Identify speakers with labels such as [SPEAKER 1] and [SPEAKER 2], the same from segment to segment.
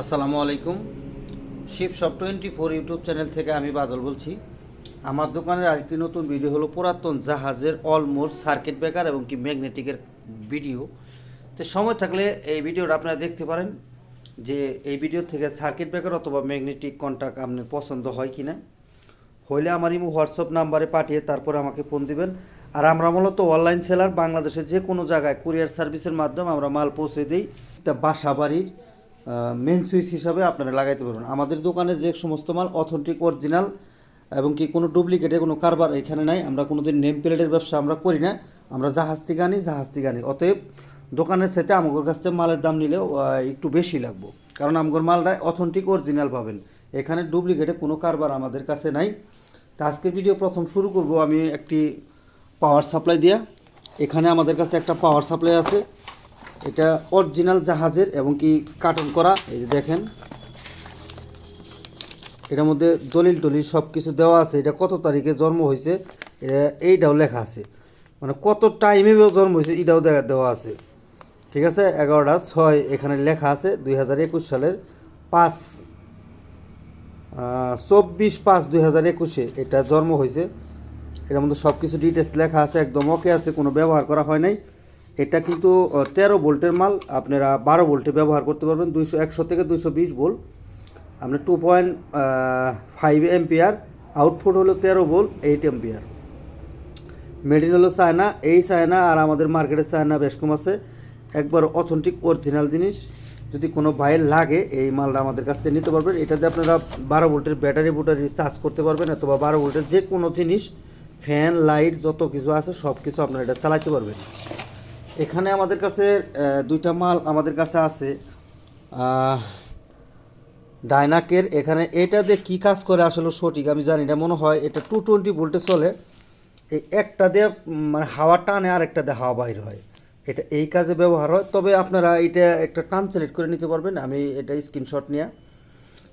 [SPEAKER 1] আসসালামু আলাইকুম। শিব সব টোয়েন্টি ফোর ইউটিউব চ্যানেল থেকে আমি বাদল বলছি। আমার দোকানের আরেকটি নতুন ভিডিও হলো পুরাতন জাহাজের অলমোস্ট সার্কিট ব্রেকার এবং কি ম্যাগনেটিকের ভিডিও। তো সময় থাকলে এই ভিডিওটা আপনারা দেখতে পারেন যে এই ভিডিও থেকে সার্কিট ব্রেকার অথবা ম্যাগনেটিক কন্ট্যাক্ট আপনার পছন্দ হয় কি না হইলে আমার ইমো, হোয়াটসঅ্যাপ নাম্বারে পাঠিয়ে তারপরে আমাকে ফোন দিবেন। আর আমরা মূলত অনলাইন সেলার বাংলাদেশের যে কোনো জায়গায় কুরিয়ার সার্ভিসের মাধ্যমে আমরা মাল পৌঁছে দিই। তা বাসা বাড়ির মেন সুইচ হিসাবে আপনারা লাগাইতে পারবেন। আমাদের দোকানে যে সমস্ত মাল অথেন্টিক অরিজিনাল এবং কি কোনো ডুপ্লিকেটের কোনো কারবার এখানে নাই আমরা কোনো দিন নেম প্লেটের ব্যবসা আমরা করি না। আমরা জাহাজ থেকে আনি জাহাজ থেকে আনি অতএব দোকানের সাথে আমাদের কাছ থেকে মালের দাম আহ, একটু বেশি লাগবো। কারণ আমগর মালটা অথেন্টিক অরিজিনাল পাবেন। এখানে ডুপ্লিকেটে কোনো কারবার আমাদের কাছে নাই। তা আজকের ভিডিও প্রথম শুরু করব আমি একটি পাওয়ার সাপ্লাই দিয়া। এখানে আমাদের কাছে একটা পাওয়ার সাপ্লাই আছে। এটা অরিজিনাল জাহাজের এবং কি কার্টন করা, এই যে দেখেন। এটার মধ্যে দলিল টলিল সব কিছু দেওয়া আছে। এটা কত তারিখে জন্ম হয়েছে? এটা, এইটাও লেখা আছে। মানে কত টাইমে জন্ম হয়েছে, এটাও দেওয়া আছে। ঠিক আছে? এগারোটা ছয় এখানে লেখা আছে, দুই হাজার একুশ সালের পাঁচ চব্বিশ পাঁচ দুই হাজার একুশে এটা জন্ম হয়েছে। এটার মধ্যে সব কিছু ডিটেলস লেখা আছে, একদম ওকে আছে, কোনো ব্যবহার করা হয় নাই। এটা কিন্তু তেরো ভোল্টের মাল, আপনারা বারো ভোল্টে ব্যবহার করতে পারবেন, দুইশো একশো থেকে দুইশো বিশ ভোল্ট। আপনার two point five ampere output হলো তেরো ভোল্ট এইট এম্পিয়ার মেডিন হলো চায়না, এই চায়না আর আমাদের মার্কেটে চায়না বেশ কম আছে। একবার অথেন্টিক অরিজিনাল জিনিস, যদি কোনো ভাইয়ের লাগে, এই মালটা আমাদের কাছ থেকে নিতে পারবেন। এটাতে আপনারা বারো ভোল্টের ব্যাটারি বুটারি চার্জ করতে পারবেন, অথবা বারো ভোল্টের যে কোনো জিনিস ফ্যান লাইট যত কিছু আছে সব কিছু আপনারা এটা চালাতে পারবেন। এখানে আমাদের কাছে দুইটা মাল আমাদের কাছে আছে। ডাইনাকের এখানে, এটা দিয়ে কী কাজ করে আসলে সঠিক আমি জানি না, মনে হয় এটা টু টোয়েন্টি ভোল্টে চলে। এই একটা দিয়ে মানে হাওয়া টানে আর একটা দিয়ে হাওয়া বাইর হয়। এটা এই কাজে ব্যবহার হয়, তবে আপনারা এটা একটা ট্রান্সলেট করে নিতে পারবেন, আমি এটা স্ক্রিনশট নিয়ে।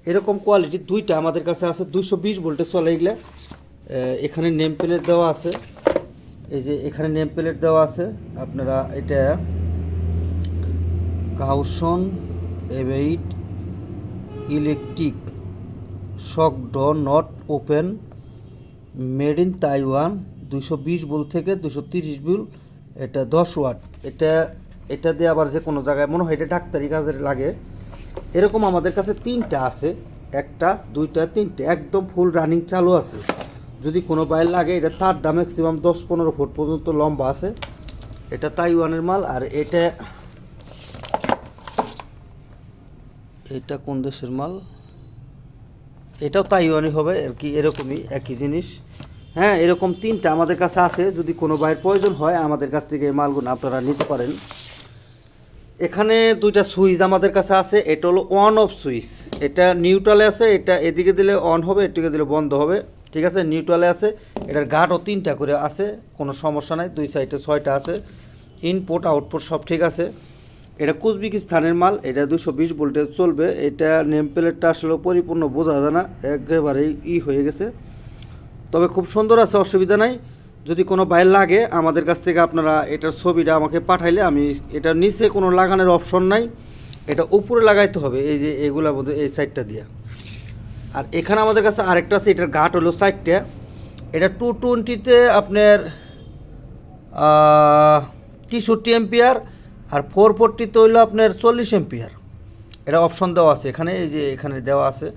[SPEAKER 1] এরকম কোয়ালিটি দুইটা আমাদের কাছে আছে, দুইশো বিশ ভোল্টে চলে এগুলো। এখানে নেম প্লেট দেওয়া আছে। এই যে এখানে নেম প্লেট দেওয়া আছে, আপনারা এটা caution avoid electric shock do not open, made in Taiwan দুশো বিশ বুল থেকে দুশো তিরিশ বুল, এটা দশ ওয়াট। এটা এটা দিয়ে আবার যে কোনো জায়গায়, মনে হয় এটা ডাক্তারি কাজে লাগে। এরকম আমাদের কাছে তিনটা আছে, একটা, দুইটা, তিনটে, একদম ফুল রানিং চালু আছে। যদি কোনো বাইর লাগে, এটা তারটা ম্যাক্সিমাম দশ পনেরো ফুট পর্যন্ত লম্বা আছে। এটা তাইওয়ানের মাল, আর এটা এটা কোন দেশের মাল? এটাও তাইওয়ানি হবে, আর কি এরকমই একই জিনিস। হ্যাঁ এরকম তিনটা আমাদের কাছে আছে, যদি কোনো বাইয়ের প্রয়োজন হয়, আমাদের কাছ থেকে এই মালগুলো আপনারা নিতে পারেন। এখানে দুইটা সুইচ আমাদের কাছে আছে, এটা হলো অন অফ সুইচ। এটা নিউট্রালে আছে, এটা এদিকে দিলে অন হবে, এদিকে দিলে বন্ধ হবে। ঠিক আছে নিউট্রালে আছে। এটার গাঢ় তিনটা করে আছে, কোনো সমস্যা নাই, দুই সাইডে ছয়টা আছে। ইনপুট আউটপুট সব ঠিক আছে। এটা কুচবিকিস্তানের মাল, এটা দুশো বিশ ভোল্টে চলবে। এটা নেম প্লেটটা আসলে পরিপূর্ণ বোঝা যায় না, একেবারেই ই হয়ে গেছে। তবে খুব সুন্দর আছে, অসুবিধা নাই। যদি কোনো বাইর লাগে, আমাদের কাছ থেকে আপনারা এটার ছবিটা আমাকে পাঠাইলে আমি এটা নিচে কোনো লাগানোর অপশন নাই। এটা উপরে লাগাইতে হবে, এই যে এগুলোর মধ্যে, এই সাইডটা দিয়ে। আর এখানে আমাদের কাছে আরেকটা আছে, এটার ঘাট হলো সাইডটা এটা টু টোয়েন্টিতে আপনার তেষট্টি এম্পিয়ার আর ফোর ফোরটিতে হইল আপনার চল্লিশ এম্পিয়ার এটা অপশন দেওয়া আছে এখানে, এই যে এখানে দেওয়া আছে।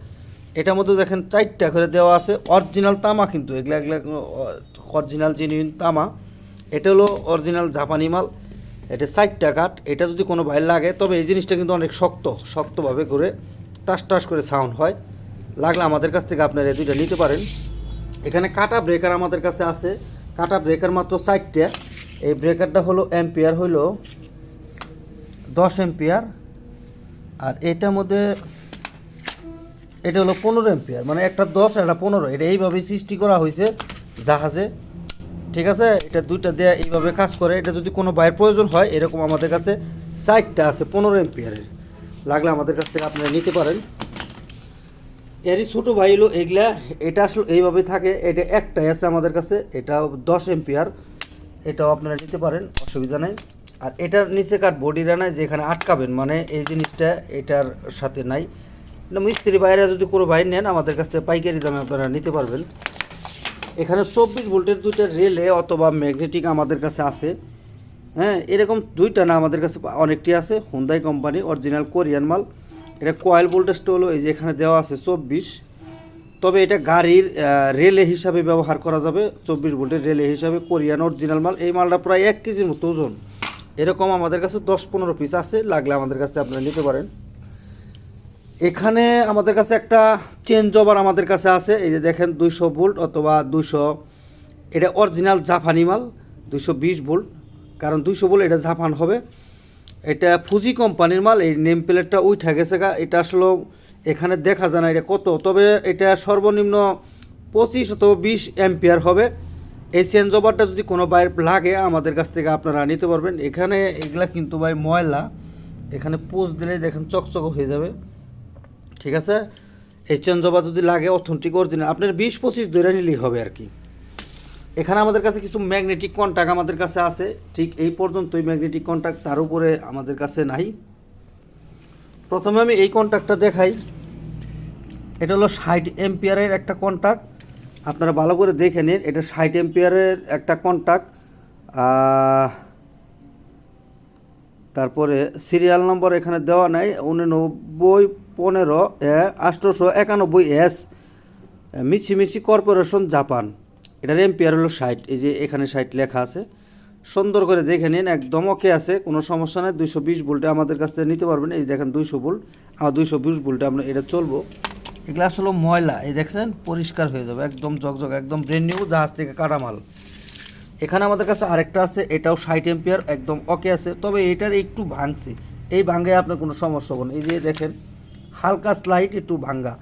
[SPEAKER 1] এটার মধ্যে দেখেন চারটা করে দেওয়া আছে অরিজিনাল তামা কিন্তু, এগুলা এগুলা অরিজিনাল জেনুইন তামা। এটা হলো অরিজিনাল জাপানি মাল, এটা চারটা কাঠ এটা যদি কোনো ভাই লাগে, তবে এই জিনিসটা কিন্তু অনেক শক্ত, শক্তভাবে করে টাস টাস করে সাউন্ড হয়। লাগলে আমাদের কাছ থেকে আপনারা এই দুইটা নিতে পারেন। এখানে কাটা ব্রেকার আমাদের কাছে আছে। কাটা ব্রেকার মাত্র চারটা এই ব্রেকারটা হলো অ্যাম্পিয়ার হলো দশ এম্পিয়ার আর এটার মধ্যে এটা হলো পনেরো এম্পিয়ার মানে একটা দশ একটা পনেরো। এটা এইভাবে সৃষ্টি করা হয়েছে জাহাজে। ঠিক আছে? এটা দুইটা দেয়া এইভাবে কাজ করে। এটা যদি কোনো বাইরের প্রয়োজন হয়, এরকম আমাদের কাছে চারটা আছে, পনেরো এম্পিয়ারের লাগলে আমাদের কাছ থেকে আপনারা নিতে পারেন। এরই ছোটো ভাই হলো এগুলা, এটা আসলে এইভাবে থাকে, এটা একটাই আছে আমাদের কাছে এটা দশ এম্পিয়ার এটাও আপনারা নিতে পারেন, অসুবিধা নেই। আর এটার নিচে কাঠ বডিরা নাই, যেখানে আটকাবেন মানে এই জিনিসটা এটার সাথে নাই। মিস্ত্রি বাইরে যদি কোনো বাইর নেন, আমাদের কাছ থেকে পাইকারি দামে আপনারা নিতে পারবেন। এখানে চব্বিশ ভোল্টের দুইটা রেলে অথবা ম্যাগনেটিক আমাদের কাছে আছে। হ্যাঁ এরকম দুইটা না আমাদের কাছে অনেকটি আছে হুন্দাই কোম্পানি অরিজিনাল কোরিয়ান মাল। এটা কয়েল ভোল্টেজটা হলো এই যে এখানে দেওয়া আছে চব্বিশ। তবে এটা গাড়ির রেলে হিসাবে ব্যবহার করা যাবে, চব্বিশ ভোল্টের রেলে হিসাবে, কোরিয়ান অরিজিনাল মাল। এই মালটা প্রায় এক কেজির মতো ওজন। এরকম আমাদের কাছে দশ পনেরো পিস আছে, লাগলে আমাদের কাছে আপনারা নিতে পারেন। এখানে আমাদের কাছে একটা চেঞ্জ ওভার আমাদের কাছে আছে, এই যে দেখেন দুইশো ভোল্ট অথবা দুইশো, এটা অরিজিনাল জাপানি মাল, দুইশো বিশ ভোল্ট। কারণ দুইশো ভোল্ট এটা জাপান হবে। এটা ফুজি কোম্পানির মাল, এই নেম প্লেটটা উঠা গেছে গা, এটা আসলে এখানে দেখা যায় না, এটা কত? তবে এটা সর্বনিম্ন পঁচিশ অথবা বিশ অ্যাম্পিয়ার হবে। এই চেঞ্জ ওভারটা যদি কোনো বাইর লাগে, আমাদের কাছ থেকে আপনারা নিতে পারবেন। এখানে এগুলা কিন্তু ভাই ময়লা, এখানে পোজ দিলেই দেখেন চকচক হয়ে যাবে। ঠিক আছে? এই চেঞ্জ ওভার যদি লাগে অথেন্টিক অরিজিনাল আপনার বিশ পঁচিশ ধরে নিলেই হবে আর কি। এখানে আমাদের কাছে কিছু ম্যাগনেটিক কন্ট্যাক্ট আমাদের কাছে আছে। ঠিক এই পর্যন্তই ম্যাগনেটিক কন্ট্যাক্ট তার উপরে আমাদের কাছে নাই। প্রথমে আমি এই কন্ট্যাক্টটা দেখাই। এটা হলো ষাট এম্পিয়ারের একটা কন্ট্যাক্ট আপনারা ভালো করে দেখে নিন, এটা ষাট এম্পিয়ারের একটা কন্ট্যাক্ট তারপরে সিরিয়াল নম্বর এখানে দেওয়া নাই, উননব্বই পনেরো আষ্টশো একানব্বই এস, মিছিমিছি কর্পোরেশন জাপান। এটার এম্পিয়ার হলো ষাট, এই যে এখানে ষাট লেখা আছে। সুন্দর করে দেখে নিন, একদম ওকে আছে, কোনো সমস্যা নেই। দুইশো বিশ ভোল্টে আমাদের কাছ থেকে নিতে পারবেন। এই দেখেন দুইশো ভোল্ট, আমার দুইশো বিশ ভোল্টে আমরা এটা চলবো। এগুলো আসলে ময়লা, এই দেখছেন? পরিষ্কার হয়ে যাবে, একদম জকজক একদম ব্রেন নিউ জাহাজ থেকে কাটা মাল। এখানে আমাদের কাছে আরেকটা আছে, এটাও ষাট এম্পিয়ার একদম ওকে আছে। তবে এটার একটু ভাঙছে। এই ভাঙ্গে আপনার কোনো সমস্যা হবে না। এই যে দেখেন, হালকা স্লাইট একটু ভাঙ্গা।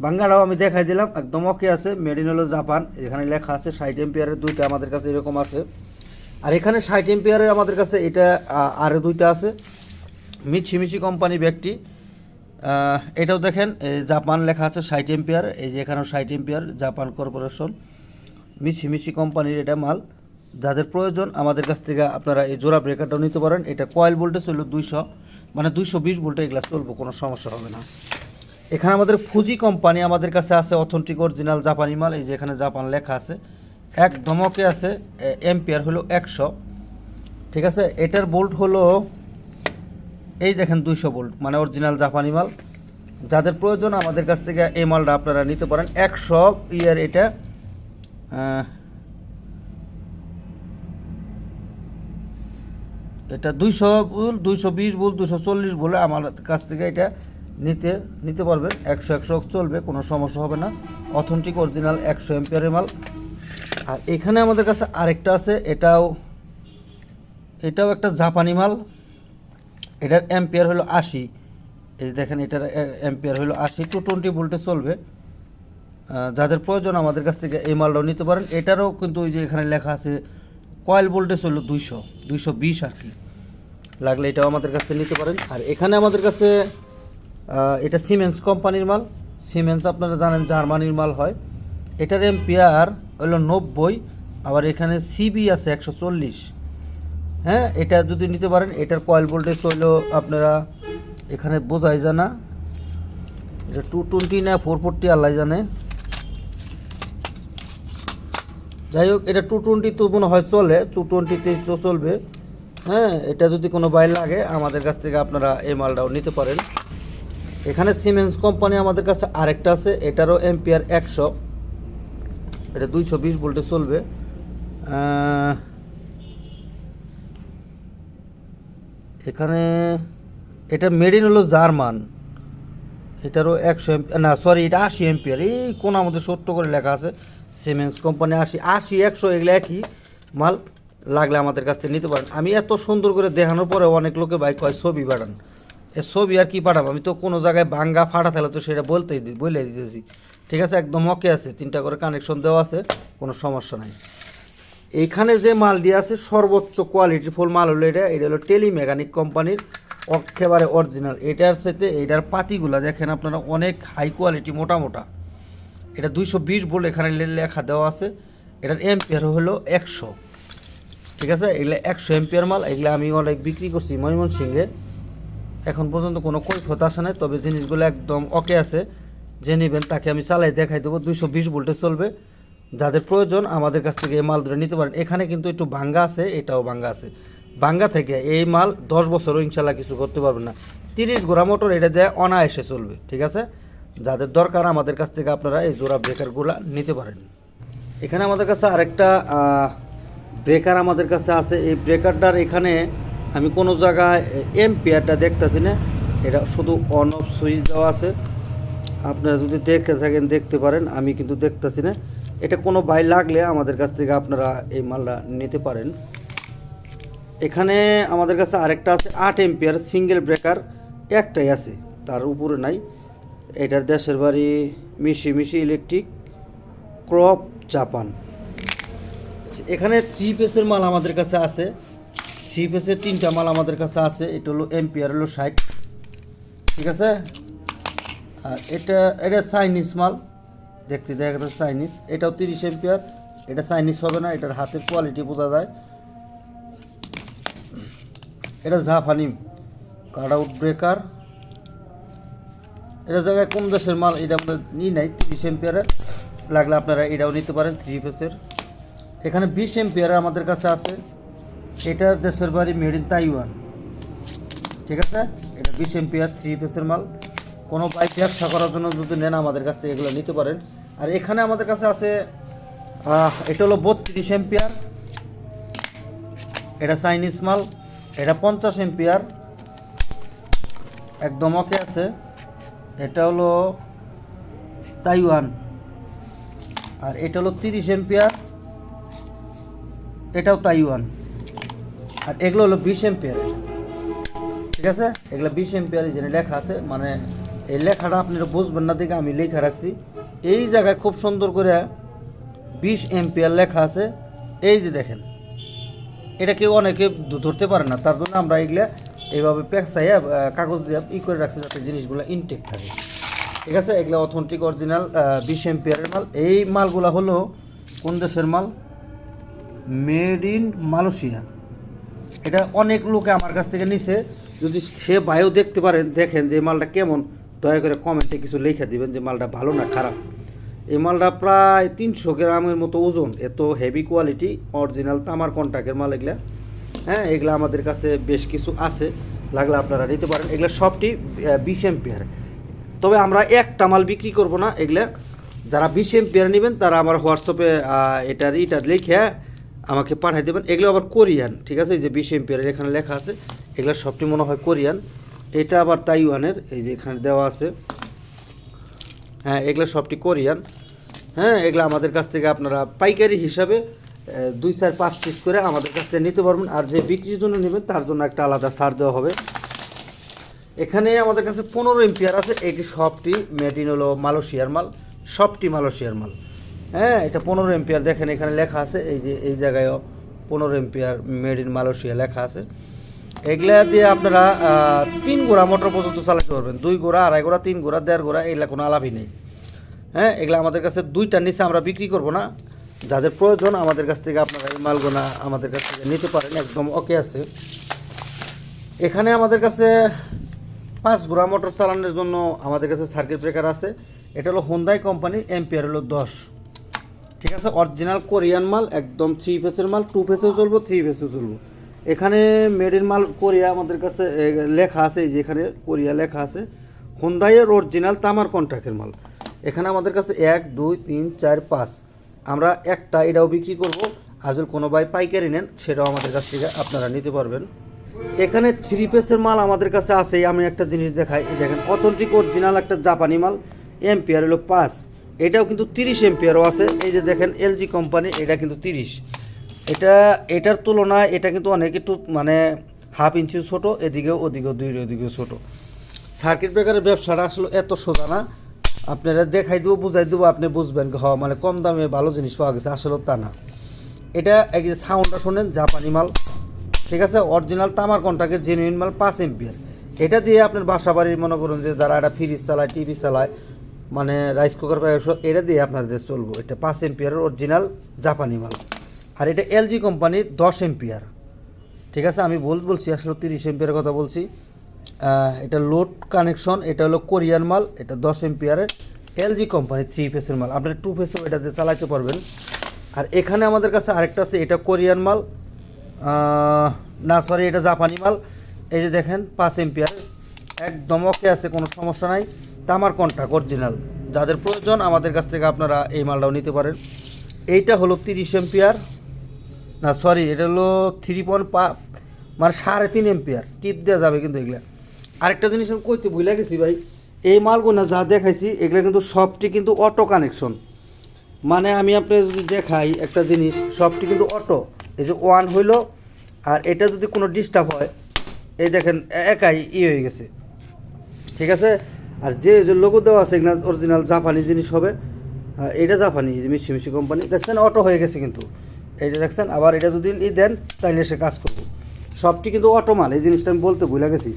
[SPEAKER 1] ভাঙ্গাটাও আমি দেখাই দিলাম, একদম ওকে আছে। মেড ইন হলো জাপান এখানে লেখা আছে ষাট এম্পিয়ারের দুইটা আমাদের কাছে এরকম আছে। আর এখানে ষাট এম্পিয়ারের আমাদের কাছে এটা আরও দুইটা আছে। মিছি কোম্পানি ব্যাগটি এটাও দেখেন জাপান লেখা আছে ষাট এম্পিয়ার এই যে এখানেও ষাট এম্পিয়ার জাপান কর্পোরেশন মিছি কোম্পানির এটা মাল। যাদের প্রয়োজন, আমাদের কাছ থেকে আপনারা এই জোড়া ব্রেকারটাও নিতে পারেন। এটা কয়েল ভোল্টেজ হলো দুইশো মানে দুইশো বিশ ভোল্টে এগুলা চলবো, কোনো সমস্যা হবে না। এখানে আমাদের ফুজি কোম্পানি আমাদের কাছে আছে অথেন্টিক অরিজিনাল জাপানি মাল, এই যে এখানে জাপান লেখা আছে। এক ধমকে আছে এম্পিয়ার হলো একশো। ঠিক আছে? এটার বোল্ট হলো, এই দেখেন দুইশো বোল্ট মানে অরিজিনাল জাপানি মাল। যাদের প্রয়োজন, আমাদের কাছ থেকে এই মালটা আপনারা নিতে পারেন। একশো ইয়ার এটা এটা দুইশো বুল দুইশো বিশ বুল দুশো চল্লিশ বলে আমার কাছ থেকে এটা নিতে নিতে পারবেন একশো একশো চলবে, কোনো সমস্যা হবে না। অথেন্টিক অরিজিনাল একশো এম্পিয়ারের মাল। আর এখানে আমাদের কাছে আরেকটা আছে, এটাও এটাও একটা জাপানি মাল। এটার অ্যাম্পিয়ার হলো আশি। এই দেখেন, এটার অ্যাম্পিয়ার হলো আশি। টু টোয়েন্টি ভোল্টে চলবে। যাদের প্রয়োজন আমাদের কাছ থেকে এই মালটাও নিতে পারেন। এটারও কিন্তু ওই যে এখানে লেখা আছে কয়েল ভোল্টেজ হলো দুইশো দুইশো বিশ আর কি। লাগলে এটাও আমাদের কাছ নিতে পারেন। আর এখানে আমাদের কাছে এটা সিমেন্স কোম্পানির মাল। সিমেন্স আপনারা জানেন জার্মানির মাল হয়। এটার এম্পিয়ার হলো নব্বই, আবার এখানে সিবি আছে একশো চল্লিশ। হ্যাঁ এটা যদি নিতে পারেন, এটার কয়েল ভোল্টেজ হইল আপনারা এখানে বোঝাই জানা এটা টু টোয়েন্টি না ফোর ফোরটি আল্লাহ জানে। যাই হোক, এটা টু টোয়েন্টি তো মনে হয় চলে টু টোয়েন্টিতে চলবে। হ্যাঁ এটা যদি কোনো বাইর লাগে, আমাদের কাছ থেকে আপনারা এই মালটাও নিতে পারেন। এখানে সিমেন্স কোম্পানি আমাদের কাছে আরেকটা আছে, এটারও এম্পিয়ার একশো। এটা দুইশো বিশ ভোল্টে চলবে। এখানে এটা মেড ইন হলো জার্মান। এটারও একশো না সরি এটা আশি এম্পিয়ার এই কোন আমাদের সত্য করে লেখা আছে সিমেন্স কোম্পানি আশি। আশি, একশো এগুলো একই মাল লাগলে আমাদের কাছ থেকে নিতে পারেন। আমি এত সুন্দর করে দেখানোর পরে অনেক লোকে বাইক হয় ছবি পাঠান এ ছবি আর কি পাঠাবো? আমি তো কোনো জায়গায় ভাঙ্গা ফাটা থাকলে তো সেটা বলতেই বলে দিতেছি। ঠিক আছে? একদম ওকে আছে। তিনটা করে কানেকশন দেওয়া আছে। কোনো সমস্যা নাই। এইখানে যে মালটি আছে, সর্বোচ্চ কোয়ালিটি ফুল মাল হলো এটা। এটা হলো টেলি মেকানিক কোম্পানির একেবারে অরিজিনাল এটার সাথে এটার পাতিগুলা দেখেন আপনারা, অনেক হাই কোয়ালিটি মোটা মোটা। এটা দুইশো বিশ বলে এখানে লেখা দেওয়া আছে। এটার এম্পিয়ার হলো একশো। ঠিক আছে? এগুলো একশো এমপিয়ার মাল। এগুলো আমি অনেক বিক্রি করছি ময়মনসিংহে। এখন পর্যন্ত কোনো কৈফত আসে নাই, তবে জিনিসগুলো একদম ওকে আছে। যে নেবেন তাকে আমি চালাই দেখাই দেবো, দুইশো বিশ ভোল্টে চলবে। যাদের প্রয়োজন আমাদের কাছ থেকে এই মাল ধরে নিতে পারেন। এখানে কিন্তু একটু ভাঙ্গা আছে, এটাও ভাঙ্গা আছে। ভাঙ্গা থেকে এই মাল দশ বছরও ইনশাল্লাহ কিছু করতে পারবেন না। তিরিশ গোড়া মোটর এটা দেয় অনায়াসে চলবে, ঠিক আছে? যাদের দরকার আমাদের কাছ থেকে আপনারা এই জোড়া ব্রেকারগুলো নিতে পারেন। এখানে আমাদের কাছে আরেকটা ব্রেকার আমাদের কাছে আছে। এই ব্রেকারটার এখানে আমি কোনো জায়গায় এমপিয়ারটা দেখতেছি না। এটা শুধু অন অফ সুইচ দেওয়া আছে। আপনারা যদি দেখে থাকেন, দেখতে পারেন, আমি কিন্তু দেখতেছি না। এটা কোনো বাই লাগলে আমাদের কাছ থেকে আপনারা এই মালটা নিতে পারেন। এখানে আমাদের কাছে আরেকটা আছে, আট এম্পিয়ার সিঙ্গেল ব্রেকার একটাই আছে, তার উপরে নাই। এটার দেশের বাড়ি Mitsubishi electric corp Japan. এখানে থ্রি পেসের মাল আমাদের কাছে আছে। থ্রি পেসের তিনটা মাল আমাদের কাছে আছে, এটা হলো এম্পিয়ার হলো ষাট। ঠিক আছে? আর এটা এটা চাইনিজ মাল। দেখতে দেখা যাচ্ছে চাইনিজ এটাও তিরিশ এম্পিয়ার এটা চাইনিজ হবে না, এটার হাতের কোয়ালিটি বোঝা যায়। এটা জাপানি, কাট আউট ব্রেকার এটা জায়গায় কোন দেশের মাল, এটা আমাদের ই নাই, তিরিশ এম্পিয়ারের লাগলে আপনারা এটাও নিতে পারেন, থ্রি পেসের এখানে বিশ এম্পিয়ারের আমাদের কাছে আছে। এটা দেশের বাড়ি মেড ইন তাইওয়ান ঠিক আছে? এটা বিশ এম্পিয়ার থ্রি পেসের মাল। কোনো বাইক ব্যবসা করার জন্য যদি নেন আমাদের কাছ থেকে এগুলো নিতে পারেন। আর এখানে আমাদের কাছে আছে এটা হলো বত্রিশ এম্পিয়ার এটা চাইনিজ মাল। এটা পঞ্চাশ এম্পিয়ার একদম ওকে আছে। এটা হলো তাইওয়ান আর এটা হলো তিরিশ এম্পিয়ার এটাও তাইওয়ান আর এগুলো হলো বিশ এম্পিয়ারের ঠিক আছে? এগুলো বিশ এম্পিয়ার যেন লেখা আছে মানে এই লেখাটা আপনারা বুঝবেন না দেখে আমি লেখা রাখছি। এই জায়গায় খুব সুন্দর করে বিশ এম্পিয়ার লেখা আছে। এই যে দেখেন, এটা কেউ অনেকে ধরতে পারে না। তার জন্য আমরা এগুলা এইভাবে প্যাকসাইয়া কাগজ দিয়ে ই করে রাখছি যাতে জিনিসগুলো ইনটেক থাকে। ঠিক আছে? এগুলো অথেন্টিক অরিজিনাল বিশ এম্পিয়ারের মাল। এই মালগুলো হলো কোন দেশের মাল? মেড ইন মালয়েশিয়া এটা অনেক লোকে আমার কাছ থেকে নিছে। যদি সে বায়ু দেখতে পারেন, দেখেন যে মালটা কেমন, দয়া করে কমেন্টে কিছু লিখে দিবেন যে মালটা ভালো না খারাপ। এই মালটা প্রায় তিনশো গ্রামের মতো ওজন, এত হেভি কোয়ালিটি অরিজিনাল তামার কন্টাক্টের মাল এগুলা। হ্যাঁ এগুলো আমাদের কাছে বেশ কিছু আছে, লাগলে আপনারা নিতে পারেন। এগুলো সবটি বিশ এম্পিয়ার তবে আমরা একটা মাল বিক্রি করব না, এগুলা যারা বিশ এম্পিয়ার নেবেন, তারা আমার হোয়াটসঅ্যাপে এটার ইটা লিখে আমাকে পাঠাই দেবেন। এগুলো আবার কোরিয়ান, ঠিক আছে? এই যে বিশ এম্পিয়ারের এখানে লেখা আছে, এগুলো সবটি মনে হয় কোরিয়ান। এটা আবার তাইওয়ানের, এই যে এখানে দেওয়া আছে। হ্যাঁ এগুলো সবটি কোরিয়ান। হ্যাঁ এগুলো আমাদের কাছ থেকে আপনারা পাইকারি হিসাবে দুই চার পাঁচ পিস করে আমাদের কাছ থেকে নিতে পারবেন। আর যে বিক্রির জন্য নেবেন, তার জন্য একটা আলাদা ছাড় দেওয়া হবে। এখানে আমাদের কাছে পনেরো এম্পিয়ার আছে। এটি সবটি মেড হলো মালয়েশিয়ার মাল, সবটি মালয়েশিয়ার মাল। হ্যাঁ এটা পনেরো এম্পিয়ার দেখেন এখানে লেখা আছে, এই যে, এই জায়গায়ও পনেরো এম্পিয়ার মেড ইন মালয়েশিয়া লেখা আছে। এগুলা দিয়ে আপনারা তিন গোড়া মোটর পর্যন্ত চালাতে পারবেন। দুই গোড়া, আড়াই গোড়া, তিন গোড়া, দেড় গোড়া, এগুলা কোনো আলাপই নেই। হ্যাঁ এগুলা আমাদের কাছে দুইটার নিচে আমরা বিক্রি করব না। যাদের প্রয়োজন আমাদের কাছ থেকে আপনারা এই মালগোনা আমাদের কাছ থেকে নিতে পারেন, একদম ওকে আছে। এখানে আমাদের কাছে পাঁচ গোড়া মোটর চালানোর জন্য আমাদের কাছে সার্কিট ব্রেকার আছে। এটা হলো হোন্দাই কোম্পানি এম্পিয়ার হলো দশ। ঠিক আছে? অরিজিনাল কোরিয়ান মাল, একদম থ্রি ফেসের মাল টু ফেসেও চলবো থ্রি ফেসেও চলবো। এখানে মেড ইন মাল কোরিয়া আমাদের কাছে লেখা আছে, এই যে এখানে কোরিয়া লেখা আছে হোন্দাইয়ের অরিজিনাল তামার কন্ট্রাক্টের মাল। এখানে আমাদের কাছে এক, দুই, তিন, চার, পাঁচ। আমরা একটা এটাও বিক্রি করব। যদি কোনো ভাই পাইকারি নেন, সেটাও আমাদের কাছ থেকে আপনারা নিতে পারবেন। এখানে থ্রি পিসের মাল আমাদের কাছে আছে। আমি একটা জিনিস দেখাই দেখেন অথেন্টিক অরিজিনাল একটা জাপানি মাল এম্পিয়ার হলো পাঁচ। এটাও কিন্তু তিরিশ এম্পিয়ারও আছে। এই যে দেখেন এলজি কোম্পানি এটা কিন্তু তিরিশ। এটা, এটার তুলনায় এটা কিন্তু অনেক একটু মানে হাফ ইঞ্চি ছোটো, এদিকেও ওদিকেও দুই ওদিকেও ছোটো। সার্কিট ব্রেকারের ব্যবসাটা আসলে এত সোজা না। আপনারা দেখাই দেবো, বুঝাই দেবো, আপনি বুঝবেন হ মানে কম দামে ভালো জিনিস পাওয়া গেছে আসলে তা না। এটা এক সাউন্ডটা শোনেন, জাপানি মাল। ঠিক আছে? অরিজিনাল তামার কন্টাকের জেনুইন মাল পাঁচ এম্পিয়ার এটা দিয়ে আপনার বাসা বাড়ির মনে করুন যে যারা একটা ফ্রিজ চালায় টিভি চালায় মানে রাইস কুকার প্যাকেট এটা দিয়ে আপনাদের চলবো। এটা পাঁচ এম্পিয়ারের অরিজিনাল জাপানি মাল। আর এটা এলজি কোম্পানির দশ এম্পিয়ার। ঠিক আছে? আমি বল বলছি, আসলে তিরিশ এম্পিয়ারের কথা বলছি। এটা লোড কানেকশন এটা হলো কোরিয়ান মাল, এটা দশ এম্পিয়ারের এলজি কোম্পানি থ্রি ফেসের মাল। আপনি টু ফেসও এটাতে চালাতে পারবেন। আর এখানে আমাদের কাছে আরেকটা আছে, এটা কোরিয়ান মাল। না সরি এটা জাপানি মাল। এই যে দেখেন, পাঁচ এম্পিয়ার। একদম ওকে আছে, কোনো সমস্যা নাই। তামার কন্ট্রাক্ট অরিজিনাল যাদের প্রয়োজন, আমাদের কাছ থেকে আপনারা এই মালটাও নিতে পারেন। এইটা হলো তিরিশ এম্পিয়ার। না সরি এটা হলো থ্রি পয়েন্ট পা মানে সাড়ে তিন এম্পিয়ার। টিপ দেওয়া যাবে কিন্তু এগুলা। আরেকটা জিনিস আমি কইতে ভুলে গেছি ভাই, এই মালগুলো যা দেখাইছি, এগুলো কিন্তু সবটি কিন্তু অটো কানেকশন মানে আমি আপনি যদি দেখাই একটা জিনিস, সবটি কিন্তু অটো এই যে ওয়ান হইল, আর এটা যদি কোনো ডিস্টার্ব হয়, এই দেখেন একাই ই হয়ে গেছে। ঠিক আছে? আর যে লোগো দেওয়া আছে এগুলো অরিজিনাল জাপানি জিনিস হবে। এটা জাপানি মিশি মিশি কোম্পানি দেখছেন অটো হয়ে গেছে কিন্তু। যে দেখছেন, আবার এটা যদি ই দেন, তাইলে সে কাজ করব। সবটি কিন্তু অটো মাল, এই জিনিসটা আমি বলতে ভুলে গেছি।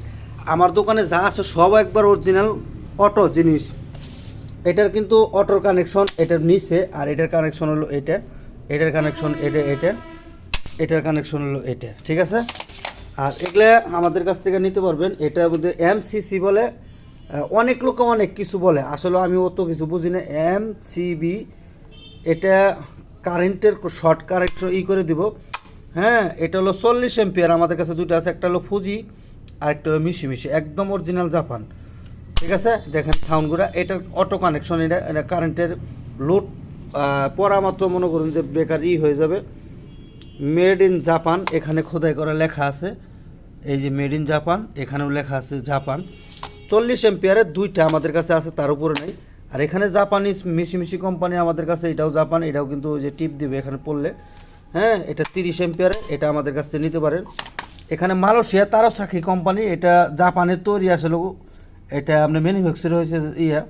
[SPEAKER 1] আমার দোকানে যা আছে, সব একবার অরিজিনাল অটো জিনিস। এটার কিন্তু অটোর কানেকশন এটার নিচে, আর এটার কানেকশন হলো এটা, এটার কানেকশন এটা এটা, এটার কানেকশন হলো এটা, ঠিক আছে? আর এগুলো আমাদের কাছ থেকে নিতে পারবেন। এটার মধ্যে এমসিসি বলে অনেক লোকে অনেক কিছু বলে। আসলে আমি অত কিছু বুঝি না। এম সিবি এটা কারেন্টের শর্ট কারেন্ট ই করে দিব। হ্যাঁ এটা হলো চল্লিশ এম্পিয়ার আমাদের কাছে দুটো আছে, একটা হলো ফুজি আর একটা হলো মিশি মিশি একদম অরিজিনাল জাপান। ঠিক আছে? দেখেন সাউন্ডগুলো এটার অটো কানেকশন এটা এটা কারেন্টের লোড পড়া মাত্র মনে করুন যে বেকার ই হয়ে যাবে। মেড ইন জাপান এখানে খোদাই করা লেখা আছে। এই যে মেড ইন জাপান এখানেও লেখা আছে জাপান চল্লিশ এম্পিয়ারের দুইটা আমাদের কাছে আছে, তার উপরে নেই। আর এখানে জাপানিজ মিশি মিশি কোম্পানি আমাদের কাছে, এটাও জাপান এটাও কিন্তু ওই যে টিপ দিবে এখানে পড়লে। হ্যাঁ এটা তিরিশ এম্পিয়ারে এটা আমাদের কাছ থেকে নিতে পারেন। এখানে মালয়েশিয়া তারও সাক্ষী কোম্পানি এটা জাপানের তৈরি আছে আসলে এটা আপনার ম্যানুফ্যাকচার হয়েছে ইয়া।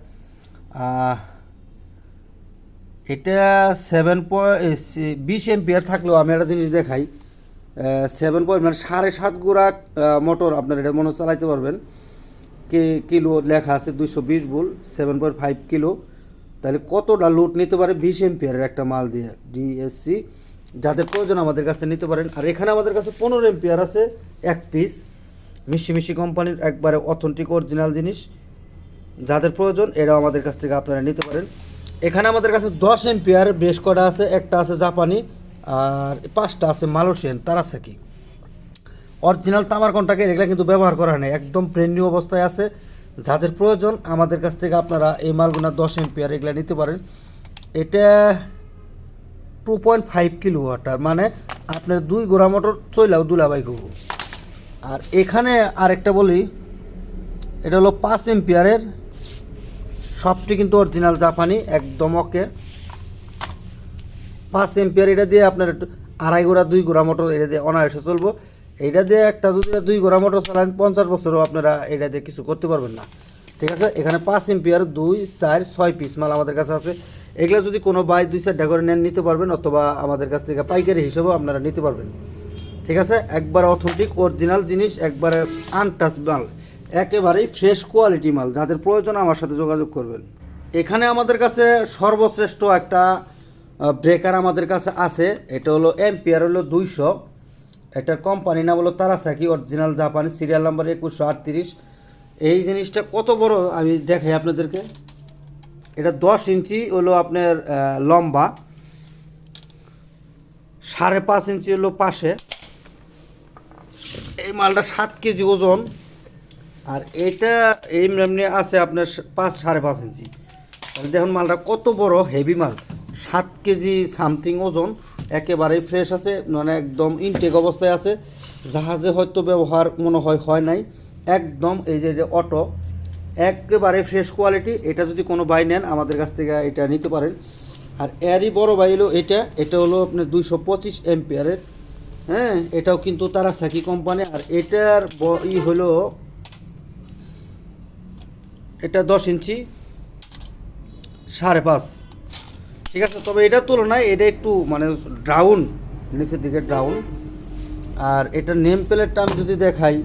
[SPEAKER 1] এটা সেভেন পয়েন্ট বিশ এম্পিয়ার থাকলেও আমি একটা জিনিস দেখাই। সেভেন পয়েন্ট মানে সাড়ে সাত গোড়া মোটর আপনার এটা মনে চালাইতে পারবেন। কে কিলো লেখা আছে দুইশো বিশ বুল সেভেন পয়েন্ট ফাইভ কিলো। তাহলে কতটা লোড নিতে পারে বিশ এম্পিয়ারের একটা মাল দিয়ে ডিএসসি যাদের প্রয়োজন আমাদের কাছ নিতে পারেন। আর এখানে আমাদের কাছে পনেরো এম্পিয়ার আছে, এক পিস মিশি মিশি কোম্পানির একবারে অথেন্টিক অরিজিনাল জিনিস। যাদের প্রয়োজন, এরাও আমাদের কাছ থেকে আপনারা নিতে পারেন। এখানে আমাদের কাছে দশ এম্পিয়ার বেশ কটা আছে। একটা আছে জাপানি, আর পাঁচটা আছে মালয়েশিয়ান, তারাসাকি। অরিজিনাল তামার কন্টাকে এগুলা কিন্তু ব্যবহার করা নেই। একদম ব্র্যান্ড নিউ অবস্থায় আছে। যাদের প্রয়োজন, আমাদের কাছ থেকে আপনারা এই মালগুনা দশ এম্পিয়ার এগুলা নিতে পারেন। এটা two point five kilo water মানে আপনার দুই গোড়া মোটর চইলাও দুলাবাই গবু আর এখানে আরেকটা বলি, এটা হলো পাঁচ এম্পিয়ারের সবটি কিন্তু অরিজিনাল জাপানি, একদম ওকে পাঁচ এম্পিয়ার এটা দিয়ে আপনার আড়াই গোড়া, দুই গোড়া মোটর এটা দিয়ে অনায়াসে চলবো। এটা দিয়ে একটা যদি দুই গোড়া মোটর চালান, পঞ্চাশ বছরও আপনারা এটা দিয়ে কিছু করতে পারবেন না। ঠিক আছে? এখানে পাঁচ এম্পিয়ার দুই, চার, ছয় পিস মাল আমাদের কাছে আছে। এগুলো যদি কোনো বাই দুই চারটা করে নেন, নিতে পারবেন, অথবা আমাদের কাছ থেকে পাইকারি হিসেবেও আপনারা নিতে পারবেন। ঠিক আছে? একবার অথেন্টিক অরিজিনাল জিনিস, একবারে আনটাচ মাল। একেবারেই ফ্রেশ কোয়ালিটি মাল। যাদের প্রয়োজন আমার সাথে যোগাযোগ করবেন। এখানে আমাদের কাছে সর্বশ্রেষ্ঠ একটা ব্রেকার আমাদের কাছে আছে। এটা হলো এম্পিয়ার হলো দুইশো। এটার কোম্পানি না নাম হলো তারাসাকি অরিজিনাল জাপানি সিরিয়াল নাম্বার একুশশো আটত্রিশ। এই জিনিসটা কত বড়? আমি দেখাই আপনাদেরকে। এটা দশ ইঞ্চি হলো আপনার লম্বা। সাড়ে পাঁচ ইঞ্চি হলো পাশে। এই মালটা সাত কেজি ওজন। আর এটা এই এমনি আছে আপনার পাঁচ, সাড়ে পাঁচ ইঞ্চি। দেখুন মালটা কত বড় হেভি মাল। সাত কেজি সামথিং ওজন। একেবারেই ফ্রেশ আছে মানে একদম ইনটেক অবস্থায় আছে। জাহাজে হয়তো ব্যবহার মনে হয় হয় নাই। একদম এই যে অটো একেবারে ফ্রেশ কোয়ালিটি এটা যদি কোনো বাই নেন, আমাদের কাছ থেকে এটা নিতে পারেন। আর এরই বড় বাই হলো এটা এটা হলো আপনার দুইশো পঁচিশ এম্পিয়ারের হ্যাঁ এটাও কিন্তু তারা সাকি কোম্পানি আর এটার ই হলো, এটা দশ ইঞ্চি, সাড়ে পাঁচ। ঠিক আছে, তবে এটার তুলনায় এটা একটু মানে ড্রাউন নিচের দিকে ড্রাউন আর এটার নেম প্লেটটা আমি যদি দেখাই,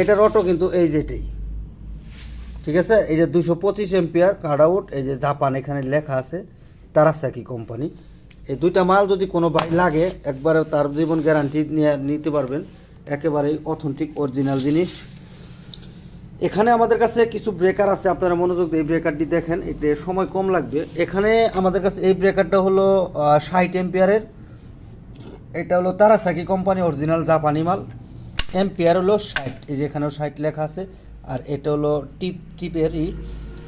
[SPEAKER 1] এটার অটো কিন্তু এই যেটাই ঠিক আছে, এই যে দুশো পঁচিশ এম্পিয়ার কার্ড আউট এই যে জাপান এখানে লেখা আছে তারাসাকি কোম্পানি এই দুইটা মাল যদি কোনো ভাই লাগে একবারে তার জীবন গ্যারান্টি নিয়ে নিতে পারবেন। একেবারেই অথেন্টিক অরিজিনাল জিনিস। এখানে আমাদের কাছে কিছু ব্রেকার আছে, আপনারা মনোযোগ দিয়ে এই ব্রেকারটি দেখেন, এতে সময় কম লাগবে। এখানে আমাদের কাছে এই ব্রেকারটা হলো ষাট এম্পিয়ারের। এটা হলো তারাসাকি কোম্পানি অরিজিনাল জাপানি মাল। এম্পিয়ার হলো ষাট, এই যে এখানেও ষাট লেখা আছে। আর এটা হলো টিপ টিপেরই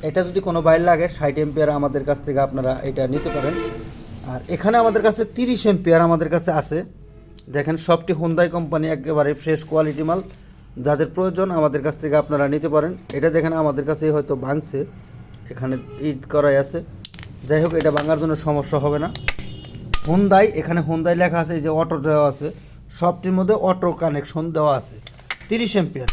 [SPEAKER 1] এটা যদি কোনো বাইর লাগে, ষাট এম্পিয়ার আমাদের কাছ থেকে আপনারা এটা নিতে পারেন। আর এখানে আমাদের কাছে তিরিশ এম্পিয়ার আমাদের কাছে আছে। দেখেন, সবটি হোন্দাই কোম্পানি একেবারে ফ্রেশ কোয়ালিটি মাল। যাদের প্রয়োজন আমাদের কাছ থেকে আপনারা নিতে পারেন। এটা দেখেন আমাদের কাছে হয়তো ভাঙছে। এখানে ইট করাই আছে। যাই হোক, এটা ভাঙার জন্য সমস্যা হবে না। হুন্দাই, এখানে হুন্দাই লেখা আছে, এই যে অটো দেওয়া আছে। সবটির মধ্যে অটো কানেকশন দেওয়া আছে। তিরিশ এম্পিয়ার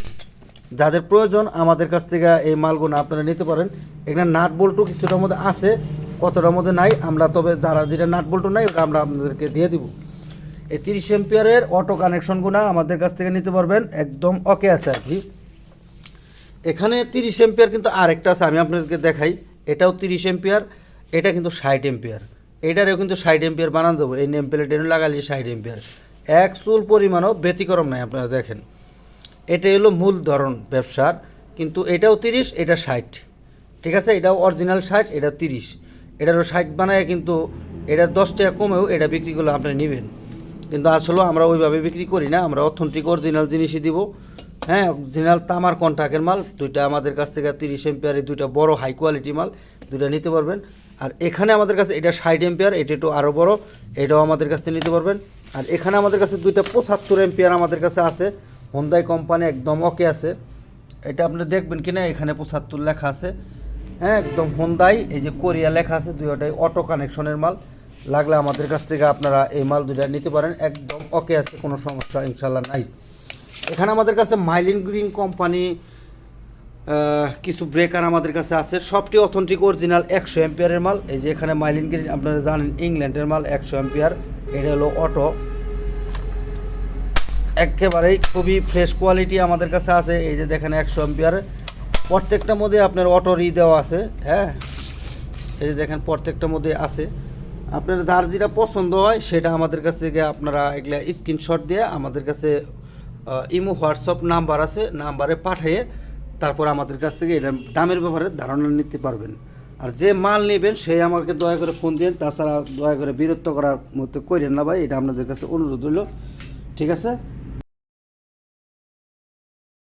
[SPEAKER 1] যাদের প্রয়োজন আমাদের কাছ থেকে এই মালগুলো আপনারা নিতে পারেন। এখানে নাট বল্টু কিছুটার মধ্যে আছে, কতটার মধ্যে নাই, আমরা তবে যারা, যেটা নাট বল্টু নাই, ওটা আমরা আপনাদেরকে দিয়ে দিব। এই তিরিশ এম্পিয়ারের অটো কানেকশনগুলো আমাদের কাছ থেকে নিতে পারবেন। একদম ওকে আছে আর কি। এখানে তিরিশ এম্পিয়ার কিন্তু আরেকটা আছে, আমি আপনাদেরকে দেখাই। এটাও তিরিশ এম্পিয়ার, এটা কিন্তু ষাট এম্পিয়ার। এটারেও কিন্তু ষাট এম্পিয়ার বানান দেবো। এই নেম প্লেট লাগালে ষাট এম্পিয়ার। এক চুল পরিমাণও ব্যতিক্রম নাই, আপনারা দেখেন। এটা হলো মূল ধরন ব্যবসার, কিন্তু এটাও তিরিশ, এটা ষাট। ঠিক আছে? এটাও অরিজিনাল ষাট, এটা তিরিশ। এটারও ষাট বানায় কিন্তু, এটা দশ টাকা কমেও এটা বিক্রি করলে আপনি নেবেন। কিন্তু আসলে আমরা ওইভাবে বিক্রি করি না, আমরা অথেন্টিক অরিজিনাল জিনিসই দিব। হ্যাঁ অরিজিনাল তামার কন্ট্রাক্টের মাল, দুইটা আমাদের কাছ থেকে তিরিশ এম্পিয়ারের দুইটা বড় হাই কোয়ালিটি মাল, দুইটা নিতে পারবেন। আর এখানে আমাদের কাছে এটা ষাট এম্পিয়ার এটা একটু আরও বড়, এটাও আমাদের কাছ থেকে নিতে পারবেন। আর এখানে আমাদের কাছে দুইটা পঁচাত্তর এম্পিয়ার আমাদের কাছে আছে হোন্দাই কোম্পানি একদম ওকে আছে। এটা আপনি দেখবেন কিনা এখানে পঁচাত্তর লেখা আছে। হ্যাঁ একদম হোন্দাই এই যে কোরিয়া লেখা আছে, দুইটাই অটো কানেকশনের মাল। লাগলে আমাদের কাছ থেকে আপনারা এই মাল দুইটা নিতে পারেন। একদম ওকে আছে, কোনো সমস্যা ইনশাল্লাহ নাই। এখানে আমাদের কাছে মাইলিন গ্রিন কোম্পানি কিছু ব্রেকার আমাদের কাছে আছে। সবটি অথেন্টিক অরিজিনাল একশো এম্পিয়ারের মাল। এই যে এখানে মাইলিন গ্রিন আপনারা জানেন ইংল্যান্ডের মাল একশো এম্পিয়ার এটা হলো অটো একেবারেই খুবই ফ্রেশ কোয়ালিটি আমাদের কাছে আছে। এই যে দেখেন একশো এম্পিয়ার প্রত্যেকটার মধ্যে আপনার অটো রি দেওয়া আছে হ্যাঁ? এই যে দেখেন প্রত্যেকটার মধ্যে আছে। আপনার যার যেটা পছন্দ হয়, সেটা আমাদের কাছ থেকে আপনারা এগুলা স্ক্রিনশট দিয়ে আমাদের কাছে ইমো, হোয়াটসঅ্যাপ নাম্বার আছে, নাম্বারে পাঠিয়ে তারপর আমাদের কাছ থেকে এটা দামের ব্যাপারে ধারণা নিতে পারবেন। আর যে মাল নেবেন সেই আমাকে দয়া করে ফোন দিন তাছাড়া দয়া করে বিরক্ত করার মতো করেন না ভাই, এটা আপনাদের কাছে অনুরোধ হলো ঠিক আছে?